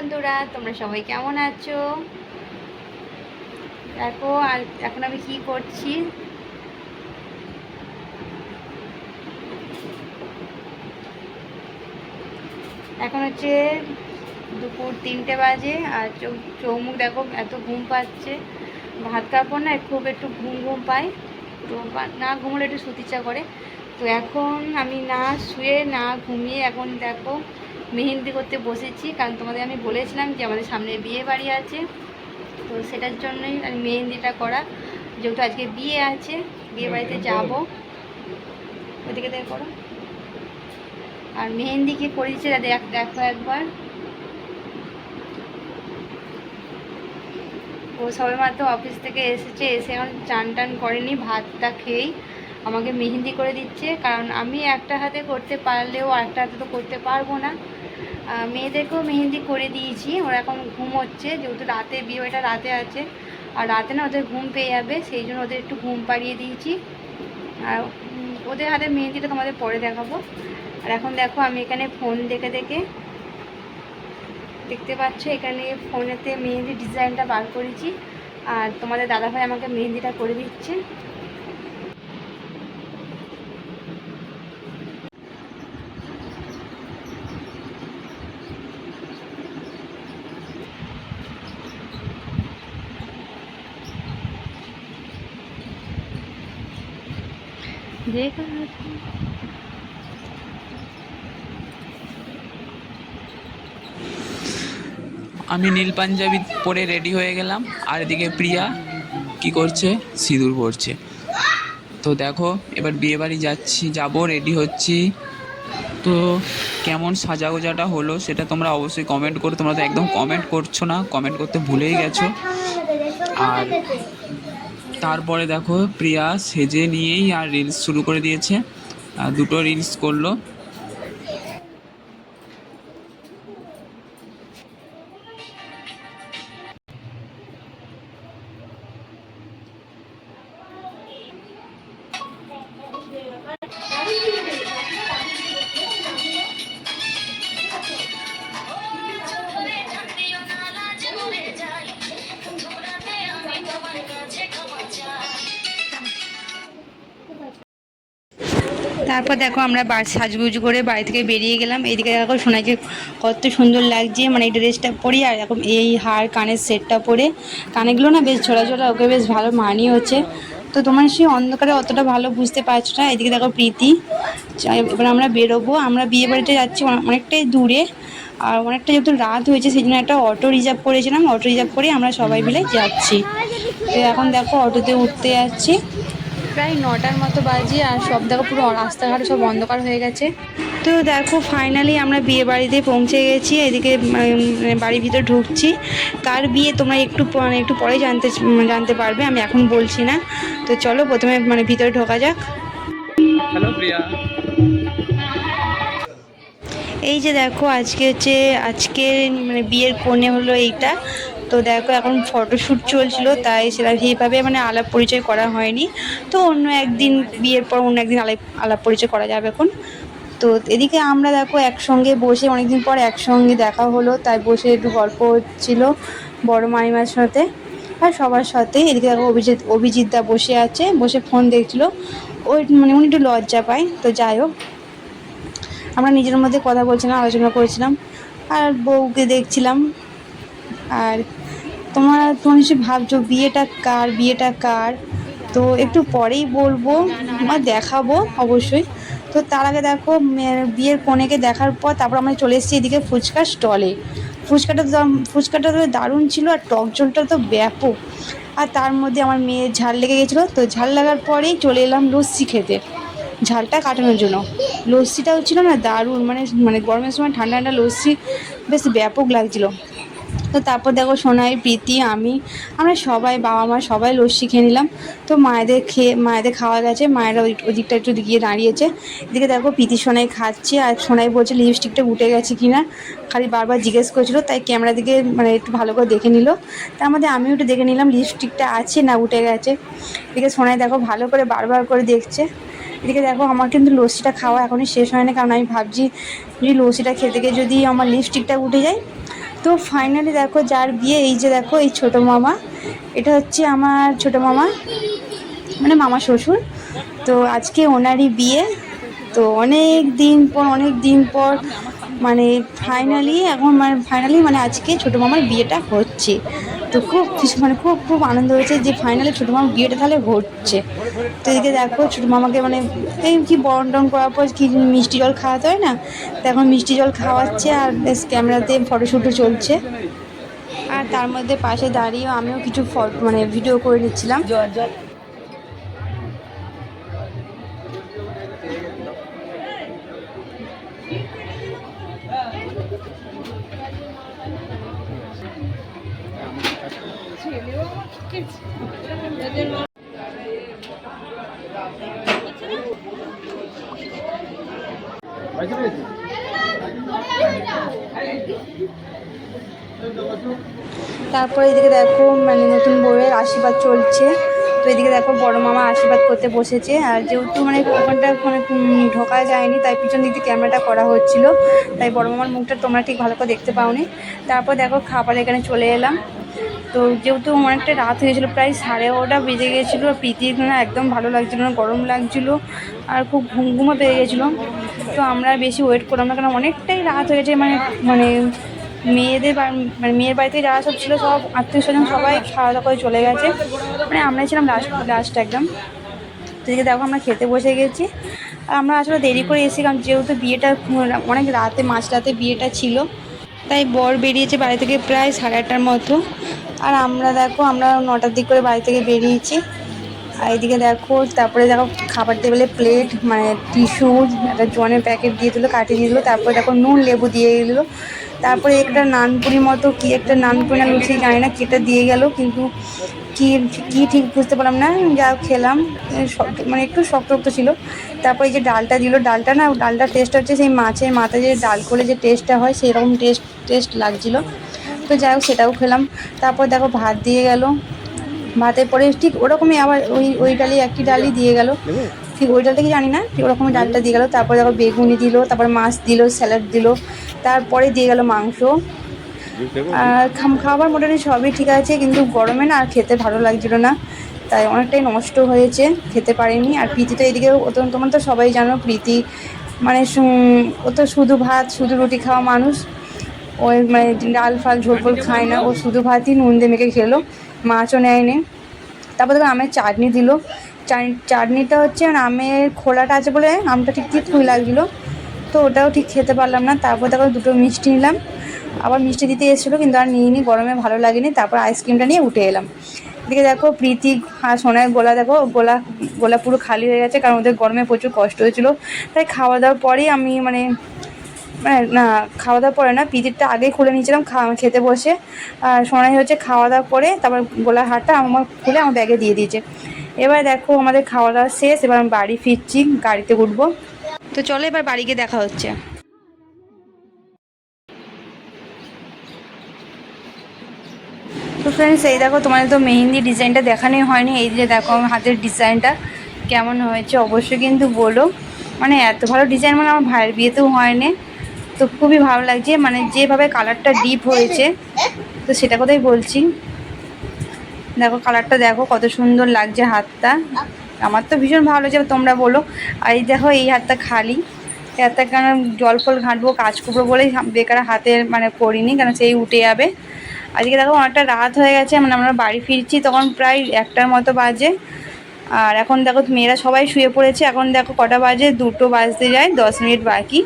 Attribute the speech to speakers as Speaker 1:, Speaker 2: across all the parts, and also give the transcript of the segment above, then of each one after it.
Speaker 1: বন্ধুরা, তোমরা সবাই কেমন আছো? দেখো, আর এখন আমি কি করছি? এখন হচ্ছে দুপুর তিনটে বাজে, আর চৌ, চৌমুখ দেখো এত ঘুম পাচ্ছে। ভাত কাপড় না খুব একটু ঘুম ঘুম পায়। তো না ঘুমলে একটু শুতে ইচ্ছা করে। তো এখন আমি না শুয়ে না ঘুমিয়ে এখন দেখো মেহেন্দি করতে বসেছি। কারণ তোমাদের আমি বলেছিলাম যে আমাদের সামনে বিয়ে বাড়ি আছে। তো সেটার জন্যই আমি মেহেন্দিটা করা। যেহেতু আজকে বিয়ে আছে বিয়ে বাড়িতে যাব। ওদিকে দেখ করো। আর মেহেন্দি কি করে দিচ্ছে দেখ দেখো একবার। ও সবে মাত্র অফিস থেকে এসেছে এসে এখন চান টান করেনি ভাতটা খেয়েই। আমাকে মেহেন্দি করে দিচ্ছে, কারণ আমি একটা হাতে করতে পারলেও আরেকটা হাতে তো করতে পারব না। মেয়েদেরকেও মেহেন্দি করে দিয়েছি, ওরা এখন ঘুম হচ্ছে, যেহেতু রাতে বিয়ে বিয়েটা রাতে আছে। আর রাতে না ওদের ঘুম পেয়ে যাবে, সেই জন্য ওদের একটু ঘুম পাড়িয়ে দিয়েছি। আর ওদের হাতে মেহেন্দিটা তোমাদের পরে দেখাবো। আর এখন দেখো, আমি এখানে ফোন দেখে দেখে দেখতে পাচ্ছ, এখানে ফোনেতে মেহেন্দি ডিজাইনটা বার করেছি। আর তোমাদের দাদাভাই আমাকে মেহেন্দিটা করে দিচ্ছে।
Speaker 2: আমি নীল পাঞ্জাবি পরে রেডি হয়ে গেলাম। আর এদিকে প্রিয়া কি করছে? সিঁদুর পরছে। তো দেখো, এবার বিয়ে বাড়ি যাচ্ছি, যাব রেডি হচ্ছি। তো কেমন সাজা গোজাটা হলো সেটা তোমরা অবশ্যই কমেন্ট করো। তোমরা তো একদম কমেন্ট করছ না কমেন্ট করতে ভুলেই গেছো। আর তারপরে দেখো প্রিয়া সেজে নিয়েই আর রিলস শুরু করে দিয়েছে। দুটো রিলস করল।
Speaker 1: তারপর দেখো আমরা সাজগুজ করে বাড়ি থেকে বেরিয়ে গেলাম। এইদিকে দেখো সোনাকে কত সুন্দর লাগছে মানে এই ড্রেসটা পরি আর এরকম এই হার, কানের সেটটা পরে। কানেগুলো না বেশ ছোড়া ছোড়া, ওকে বেশ ভালো মানিয়ে হচ্ছে। তো তোমার সেই অন্ধকারে অতটা ভালো বুঝতে পারছ না। এদিকে দেখো প্রীতি এবার আমরা বেরোবো। আমরা বিয়ে বাড়িতে যাচ্ছি অনেকটাই দূরে। আর অনেকটা যেহেতু রাত হয়েছে, সেই জন্য একটা অটো রিজার্ভ করেছিলাম। অটো রিজার্ভ করে আমরা সবাই মিলে যাচ্ছি। তো এখন দেখো অটোতে উঠতে যাচ্ছি। প্রায় নটার মতো বাজে আর সব দেখো পুরো রাস্তাঘাট সব অন্ধকার হয়ে গেছে। তো দেখো ফাইনালি আমরা বিয়ে বাড়িতে পৌঁছে গেছি এদিকে উম, বাড়ির ভিতর ঢুকছি। কার বিয়ে তোমরা একটু মানে একটু পরে জানতে জানতে পারবে আমি এখন বলছি না। তো চলো প্রথমে মানে ভিতরে ঢোকা যাক।
Speaker 2: হ্যালো প্রিয়া
Speaker 1: এই যে দেখো আজকে হচ্ছে আজকে মানে বিয়ের কোণে হলো এইটা। তো দেখো, এখন ফটোশ্যুট চলছিল, তাই সেটা সেইভাবে মানে আলাপ পরিচয় করা হয়নি। তো অন্য একদিন বিয়ের পর অন্য একদিন আলাপ আলাপ পরিচয় করা যাবে এখন। তো এদিকে আমরা দেখো একসঙ্গে বসে, অনেকদিন পর একসঙ্গে দেখা হলো, তাই বসে একটু গল্প হচ্ছিল বড় মাইমার সাথে আর সবার সাথে। এদিকে দেখো অভিজিৎ অভিজিৎ দা বসে আছে, বসে ফোন দেখছিল। ওই মানে উনি একটু লজ্জা পায়, তো যাই হোক। আমরা নিজের মধ্যে কথা বলছিলাম, আলোচনা করেছিলাম, আর বউকে দেখছিলাম। আর তোমরা তোমরা নিশ্চয়ই ভাবছ, বিয়েটা কার বিয়েটা কার? তো একটু পরেই বলব, বা দেখাবো অবশ্যই। তো তার আগে দেখো বিয়ের কনেকে দেখার পর তারপর আমরা চলে এসেছি এদিকে ফুচকার স্টলে ফুচকাটা তো ফুচকাটা তো দারুণ ছিল আর টক ঝোলটা তো ব্যাপক। আর তার মধ্যে আমার মেয়ের ঝাল লেগে গেছিল, তো ঝাল লাগার পরেই চলে এলাম লস্যি খেতে। ঝালটা কাটানোর জন্য। লস্যিটাও ছিল না দারুণ মানে মানে গরমের সময় ঠান্ডা ঠান্ডা লস্যি, বেশ ব্যাপক লাগছিল। তো তারপর দেখো সোনাই, প্রীতি, আমি, আমরা সবাই, বাবা মা, সবাই লস্যি খেয়ে নিলাম। তো মায়েদের খেয়ে, মায়েদের খাওয়া গেছে, মায়েরা ওই, ওদিকটা একটু গিয়ে দাঁড়িয়েছে। এদিকে দেখো প্রীতি সোনাই খাচ্ছে, আর সোনাই বলছে, লিপস্টিকটা উঠে গেছে কিনা? খালি বারবার জিজ্ঞেস করছিল, তাই ক্যামেরা দিকে মানে একটু ভালো করে দেখে নিল। তার মধ্যে আমিও একটু দেখে নিলাম, লিপস্টিকটা আছে না উঠে গেছে? এদিকে সোনাই দেখো ভালো করে বারবার করে দেখছে। এদিকে দেখো আমার কিন্তু লস্যিটা খাওয়া এখনই শেষ হয়নি, কারণ আমি ভাবছি যদি লস্যিটা খেতে গিয়ে যদি আমার লিপস্টিকটা উঠে যায় তো ফাইনালি দেখো যার বিয়ে, এই যে দেখো এই ছোট মামা, এটা হচ্ছে আমার ছোট মামা মানে মামা শ্বশুর। তো আজকে ওনারই বিয়ে, তো অনেক দিন পর, অনেক দিন পর মানে ফাইনালি এখন মানে ফাইনালি মানে আজকে ছোটো মামার বিয়েটা হচ্ছে। তো খুব মানে খুব খুব আনন্দ হয়েছে যে ফাইনালি ছোটো মামার বিয়েটা তাহলে ঘটছে। তো এদিকে দেখো ছোটো মামাকে মানে এই কি বরণ টন করার পর কি মিষ্টি জল খাওয়াতে হয় না? তো এখন মিষ্টি জল খাওয়াচ্ছে আর বেশ ক্যামেরাতে ফটোশ্যুটও চলছে। আর তার মধ্যে পাশে দাঁড়িয়ে আমিও কিছু ফটো মানে ভিডিও করে নিচ্ছিলাম। তারপরে এদিকে দেখো মানে নতুন বউয়ের আশীর্বাদ চলছে। তো এদিকে দেখো, বড় মামা আশীর্বাদ করতে বসেছে। আর যেহেতু মানে ওখানটা মানে ঢোকা যায়নি, তাই পিছন দিক ক্যামেরাটা করা হচ্ছিল। তাই বড় মামার মুখটা তোমরা ঠিক ভালো করে দেখতে পাওনি। তারপর দেখো, খাবার এখানে চলে এলাম। তো যেহেতু অনেকটা রাত হয়ে গেছিল, প্রায় সাড়ে এগারোটা বেজে গেছিল, আর প্রীতির না একদম ভালো লাগছিল না, গরম লাগছিল, আর খুব ঘুম ঘুমও পেয়ে গেছিল। তো আমরা বেশি ওয়েট করলাম না, কারণ অনেকটাই রাত হয়ে গেছে মানে মানে মেয়েদের মানে মেয়ের বাড়িতে যারা সব ছিল, সব আত্মীয় স্বজন সবাই খাওয়া দাওয়া করে চলে গেছে। মানে আমরাই ছিলাম লাস্ট লাস্ট একদম। তো এদিকে দেখো আমরা খেতে বসে গেছি। আর আমরা আসলে দেরি করে এসেছি কারণ যেহেতু বিয়েটা, অনেক রাতে, মাঝ রাতে বিয়েটা ছিল। তাই বর বেরিয়েছে বাড়ি থেকে প্রায় সাড়ে আটটার মতো। আর আমরা দেখো, আমরা নটার দিক করে বাড়ি থেকে বেরিয়েছি। আর এদিকে দেখো, তারপরে দেখো খাবার টেবিলে প্লেট মানে টিস্যু একটা জোয়ানের প্যাকেট দিয়ে দিলো, কাটিয়ে দিলো, তারপরে দেখো নুন, লেবু দিয়ে দিলো। তারপরে একটা নানপুরির মতো, কি একটা নানপুরি না লুচি জানি না, কেটা দিয়ে গেল, কিন্তু কি কি ঠিক বুঝতে পারলাম না, যা খেলাম মানে একটু শক্ত শক্ত ছিল। তারপরে যে ডালটা দিল, ডালটা না, ডালটা টেস্ট হচ্ছে সেই মাছের মাথায় যে ডাল করে যে টেস্টটা হয় সেই রকম টেস্ট টেস্ট লাগছিল। তো যাই হোক, সেটাও খেলাম। তারপর দেখো ভাত দিয়ে গেল। ভাতের পরে ঠিক ওরকমই আবার ওই ওই ডালি একই ডালই দিয়ে গেল। ঠিক ওই ডালটা কি জানি না, ঠিক ওরকমই ডালটা দিয়ে গেল, তারপরে দেখো বেগুনি দিল, তারপর মাছ দিল, স্যালাড দিল, তারপরে দিয়ে গেল মাংস। আর খাবার মোটামুটি সবই ঠিক আছে, কিন্তু গরমে না আর খেতে ভালো লাগছিল না, তাই অনেকটাই নষ্ট হয়েছে, খেতে পারিনি। আর প্রীতি তো এদিকে তোমার তো সবাই জানো প্রীতি মানে ও তো শুধু ভাত, শুধু রুটি খাওয়া মানুষ। ওই মানে ডাল ফাল ঝোল ফোল খায় না, ও শুধু ভাতই নুন দিয়ে মেখে খেলো, মাছও নেয়নি। তারপর দেখো আমের চাটনি দিল চাটনিটা হচ্ছে আমের খোলাটা আছে বলে আমটা ঠিক ঠিক খুবই লাগছিল। তো ওটাও ঠিক খেতে পারলাম না। তারপর দেখো দুটো মিষ্টি নিলাম। আবার মিষ্টি দিতে এসেছিল, কিন্তু আর নিয়ে নিই গরমে ভালো লাগেনি। তারপর আইসক্রিমটা নিয়ে উঠে এলাম। এদিকে দেখো প্রীতি আর সোনায় গোলা, দেখো গোলা গোলা পুরো খালি হয়ে গেছে, কারণ ওদের গরমে প্রচুর কষ্ট হয়েছিল। তাই খাওয়া দাওয়ার পরেই আমি মানে মানে না খাওয়া দাওয়ার পরে না পিতিরটা আগেই খুলে নিয়েছিলাম খেতে বসে। আর সোনাই হচ্ছে খাওয়া দাওয়ার পরে তারপর গোলার হাটটা আমার খুলে আমার ব্যাগে দিয়ে দিয়েছে। এবার দেখো আমাদের খাওয়া দাওয়া শেষ এবার আমি বাড়ি ফিরছি গাড়িতে উঠবো। তো চলো এবার বাড়ি গিয়ে দেখা হচ্ছে। তো ফ্রেন্ডস এই দেখো তোমাদের তো মেহেন্দি ডিজাইনটা দেখানোই হয়নি এই যে দেখো আমার হাতের ডিজাইনটা কেমন হয়েছে অবশ্যই কিন্তু বলো। মানে এত ভালো ডিজাইন মানে আমার ভাইয়ের বিয়েতেও হয়নি তো খুবই ভালো লাগছে মানে যেভাবে কালারটা ডিপ হয়েছে তো সেটা কথাই বলছি। দেখো কালারটা দেখো, কত সুন্দর লাগছে হাতটা। আমার তো ভীষণ ভালো লাগছে তোমরা বলো। আর এই দেখো, এই হাতটা খালি। হাতটা কেন জল ফল ঘাঁটবো, কাজ করব বলেই বেকার হাতের মানে করিনি, কেন সেই উঠে যাবে। আজকে দেখো অনেকটা রাত হয়ে গেছে মানে আমরা বাড়ি ফিরছি তখন প্রায় একটার মতো বাজে। আর এখন দেখো মেয়েরা সবাই শুয়ে পড়েছে, এখন দেখো কটা বাজে, দুটো বাজতে যায়, দশ মিনিট বাকি।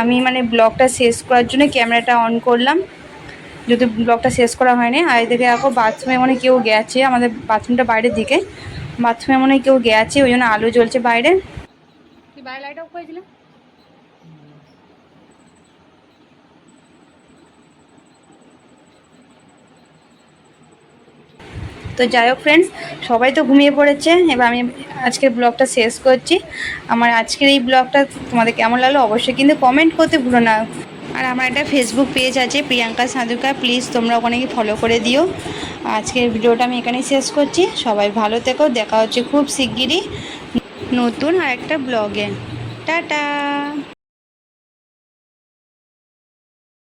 Speaker 1: আমি মানে ব্লগটা শেষ করার জন্য ক্যামেরাটা অন করলাম। যদি ব্লগটা শেষ করা হয়নি আর এদিকে দেখো বাথরুমে মনে কেউ গেছে আমাদের বাথরুমটা বাইরের দিকে। বাথরুমে মনে কেউ গেছে ওই জন্য আলো জ্বলছে বাইরে। কি বাইরে লাইট অফ করেছিল? তো যাই হোক ফ্রেন্ডস সবাই তো ঘুমিয়ে পড়েছে এবার আমি আজকের ব্লগটা শেষ করছি। আমার আজকের এই ব্লগটা তোমাদের কেমন লাগল অবশ্যই কিন্তু কমেন্ট করতে ভুলো না। আর আমার একটা ফেসবুক পেজ আছে, প্রিয়াঙ্কা সাধুকা। প্লিজ তোমরা ওখানে গিয়ে ফলো করে দিও। আজকের ভিডিওটা আমি এখানেই শেষ করছি। সবাই ভালো থেকো। দেখা হচ্ছে খুব শিগগিরই নতুন আর একটা ব্লগে টাটা!